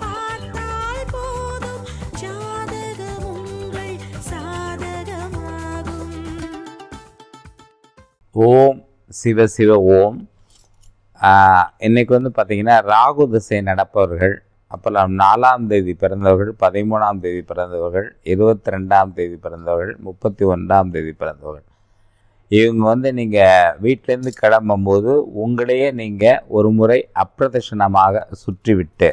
பார்த்தால் போதும். ஜாதகம் உங்கள் சாதகமாகும். ஓம் சிவ சிவ ஓம். இன்றைக்கி இன்னைக்கு வந்து பார்த்தீங்கன்னா ராகு திசை நடப்பவர்கள் அப்புறம் நாலாம் தேதி பிறந்தவர்கள் பதிமூணாம் தேதி பிறந்தவர்கள் இருபத்தி ரெண்டாம் தேதி பிறந்தவர்கள் முப்பத்தி ஒன்றாம் தேதி பிறந்தவர்கள். இவங்க வந்து நீங்கள் வீட்டிலேருந்து கிளம்பும்போது உங்களையே நீங்கள் ஒரு முறை அப்பிரதட்சணமாக சுற்றிவிட்டு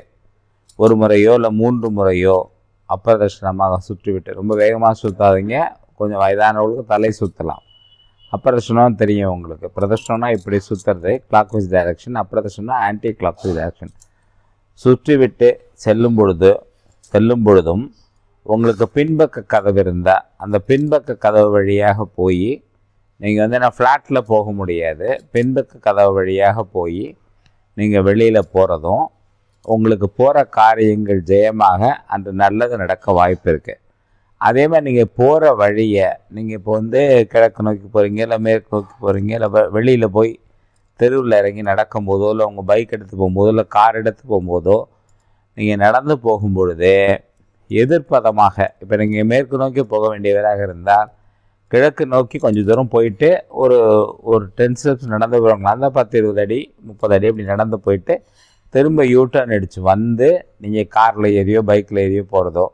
ஒரு முறையோ இல்லை மூன்று முறையோ அப்பிரதட்சணமாக சுற்றிவிட்டு ரொம்ப வேகமாக சுற்றாதீங்க கொஞ்சம் வயதானவர்களுக்கு தலை சுற்றலாம் அப்பிரதட்சணம் தெரியும் உங்களுக்கு. பிரதட்சணம்னா இப்படி சுற்றுறது கிளாக் வைஸ் டைரக்ஷன் அப்பிரதட்சணம்னா ஆன்டி கிளாக் வைஸ் டைரக்ஷன் சுற்றிவிட்டு செல்லும் பொழுது செல்லும் பொழுதும் உங்களுக்கு பின்பக்க கதவு இருந்தால் அந்த பின்பக்க கதவு வழியாக போய் நீங்கள் வந்து நான் ஃப்ளாட்டில் போக முடியாது. பின்பக்க கதவு வழியாக போய் நீங்கள் வெளியில் போகிறதும் உங்களுக்கு போகிற காரியங்கள் ஜெயமாக அந்த நல்லது நடக்க வாய்ப்பு இருக்குது அதே மாதிரி நீங்கள் போகிற வழியை நீங்கள் இப்போ வந்து கிழக்கு நோக்கி போகிறீங்க இல்லை மேற்கு நோக்கி போகிறீங்க இல்லை வெளியில் போய் தெருவில் இறங்கி நடக்கும்போதோ இல்லை உங்கள் பைக் எடுத்து போகும்போதோ இல்லை கார் எடுத்து போகும்போதோ நீங்கள் நடந்து போகும்பொழுது எதிர்ப்பதமாக இப்போ நீங்கள் மேற்கு நோக்கி போக வேண்டியவராக இருந்தால் கிழக்கு நோக்கி கொஞ்சம் தூரம் போயிட்டு ஒரு ஒரு டென் ஸ்டெப்ஸ் நடந்து போகிறவங்களா இருந்தால் பத்து இருபது அடி முப்பது அடி அப்படி நடந்து போயிட்டு திரும்ப யூட்டர்ன் அடித்து வந்து நீங்கள் காரில் ஏறியோ பைக்கில் ஏறியோ போகிறதோ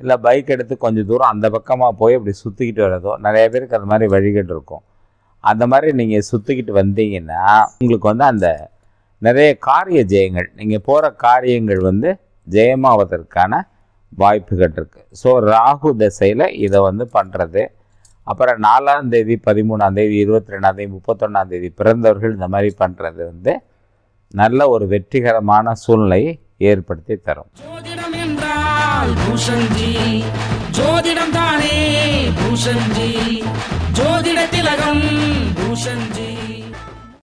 இல்லை பைக் எடுத்து கொஞ்சம் தூரம் அந்த பக்கமாக போய் அப்படி சுற்றிக்கிட்டு வர்றதோ நிறைய பேருக்கு அந்த மாதிரி வழிகள் இருக்கும். அந்த மாதிரி நீங்கள் சுற்றிக்கிட்டு வந்தீங்கன்னா உங்களுக்கு வந்து அந்த நிறைய காரிய ஜெயங்கள் நீங்கள் போகிற காரியங்கள் வந்து ஜெயமாவதற்கான வாய்ப்புகள் இருக்குது ஸோ ராகு திசையில் இதை வந்து பண்ணுறது அப்புறம் நாலாம் தேதி பதிமூணாம் தேதி இருபத்தி ரெண்டாம் தேதி முப்பத்தொன்னாம் தேதி பிறந்தவர்கள் இந்த மாதிரி பண்ணுறது வந்து நல்ல ஒரு வெற்றிகரமான சூழ்நிலையை ஏற்படுத்தி தரும். ஜோதிடம் ஜோதிடம் தானே பூஷன்ஜி ஜோதிட திலகம் பூஷன்ஜி